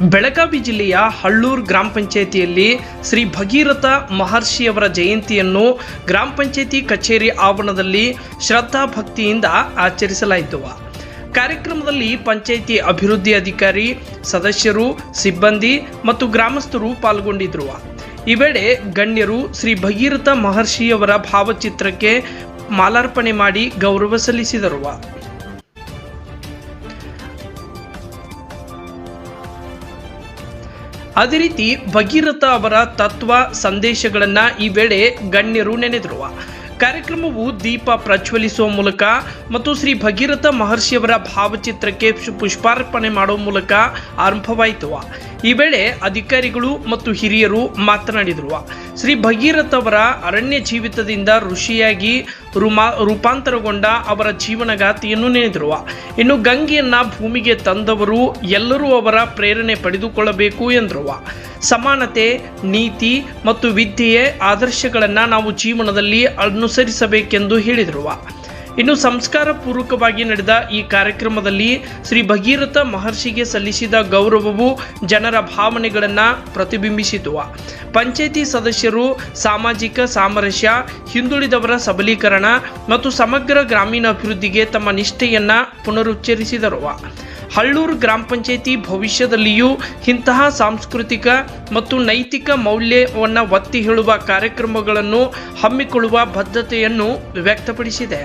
ಬೆಳಗಾವಿ ಜಿಲ್ಲೆಯ ಹಳ್ಳೂರು ಗ್ರಾಮ ಪಂಚಾಯಿತಿಯಲ್ಲಿ ಶ್ರೀ ಭಗೀರಥ ಮಹರ್ಷಿಯವರ ಜಯಂತಿಯನ್ನು ಗ್ರಾಮ ಪಂಚಾಯಿತಿ ಕಚೇರಿ ಆವರಣದಲ್ಲಿ ಶ್ರದ್ಧಾ ಭಕ್ತಿಯಿಂದ ಆಚರಿಸಲಾಯಿತು. ಕಾರ್ಯಕ್ರಮದಲ್ಲಿ ಪಂಚಾಯಿತಿ ಅಭಿವೃದ್ಧಿ ಅಧಿಕಾರಿ, ಸದಸ್ಯರು, ಸಿಬ್ಬಂದಿ ಮತ್ತು ಗ್ರಾಮಸ್ಥರು ಪಾಲ್ಗೊಂಡಿದ್ದರು ಈ ವೇಳೆ ಗಣ್ಯರು ಶ್ರೀ ಭಗೀರಥ ಮಹರ್ಷಿಯವರ ಭಾವಚಿತ್ರಕ್ಕೆ ಮಾಲಾರ್ಪಣೆ ಮಾಡಿ ಗೌರವ ಸಲ್ಲಿಸಿದರು. ಅದೇ ರೀತಿ ಭಗೀರಥ ಅವರ ತತ್ವ ಸಂದೇಶಗಳನ್ನು ಈ ವೇಳೆ ಗಣ್ಯರು ನೆನೆದರು ಕಾರ್ಯಕ್ರಮವು ದೀಪ ಪ್ರಜ್ವಲಿಸುವ ಮೂಲಕ ಮತ್ತು ಶ್ರೀ ಭಗೀರಥ ಮಹರ್ಷಿಯವರ ಭಾವಚಿತ್ರಕ್ಕೆ ಪುಷ್- ಪುಷ್ಪಾರ್ಪಣೆ ಮಾಡುವ ಮೂಲಕ ಆರಂಭವಾಯಿತು. ಈ ವೇಳೆ ಅಧಿಕಾರಿಗಳು ಮತ್ತು ಹಿರಿಯರು ಮಾತನಾಡಿದರು. ಶ್ರೀ ಭಗೀರಥ ಅವರ ಅರಣ್ಯ ಜೀವಿತದಿಂದ ಋಷಿಯಾಗಿ ರುಮಾ ರೂಪಾಂತರಗೊಂಡ ಅವರ ಜೀವನಗಾತಿಯನ್ನು ನೆನೆದರು. ಇನ್ನು ಗಂಗೆಯನ್ನು ಭೂಮಿಗೆ ತಂದವರು ಎಲ್ಲರೂ ಅವರ ಪ್ರೇರಣೆ ಪಡೆದುಕೊಳ್ಳಬೇಕು ಎಂದರು. ಸಮಾನತೆ, ನೀತಿ ಮತ್ತು ವಿದ್ಯೆಯೇ ಆದರ್ಶಗಳನ್ನು ನಾವು ಜೀವನದಲ್ಲಿ ಅನುಸರಿಸಬೇಕೆಂದು ಹೇಳಿದರು. ಇನ್ನು ಸಂಸ್ಕಾರ ಪೂರ್ವಕವಾಗಿ ನಡೆದ ಈ ಕಾರ್ಯಕ್ರಮದಲ್ಲಿ ಶ್ರೀ ಭಗೀರಥ ಮಹರ್ಷಿಗೆ ಸಲ್ಲಿಸಿದ ಗೌರವವು ಜನರ ಭಾವನೆಗಳನ್ನು ಪ್ರತಿಬಿಂಬಿಸಿತು. ಪಂಚಾಯಿತಿ ಸದಸ್ಯರು, ಸಾಮಾಜಿಕ ಸಾಮರಸ್ಯ, ಹಿಂದುಳಿದವರ ಸಬಲೀಕರಣ ಮತ್ತು ಸಮಗ್ರ ಗ್ರಾಮೀಣ ಅಭಿವೃದ್ಧಿಗೆ ತಮ್ಮ ನಿಷ್ಠೆಯನ್ನು ಪುನರುಚ್ಚರಿಸಿದರು. ಹಳ್ಳೂರು ಗ್ರಾಮ ಪಂಚಾಯಿತಿ ಭವಿಷ್ಯದಲ್ಲಿಯೂ ಇಂತಹ ಸಾಂಸ್ಕೃತಿಕ ಮತ್ತು ನೈತಿಕ ಮೌಲ್ಯವನ್ನು ಒತ್ತಿ ಹೇಳುವ ಕಾರ್ಯಕ್ರಮಗಳನ್ನು ಹಮ್ಮಿಕೊಳ್ಳುವ ಬದ್ಧತೆಯನ್ನು ವ್ಯಕ್ತಪಡಿಸಿದೆ.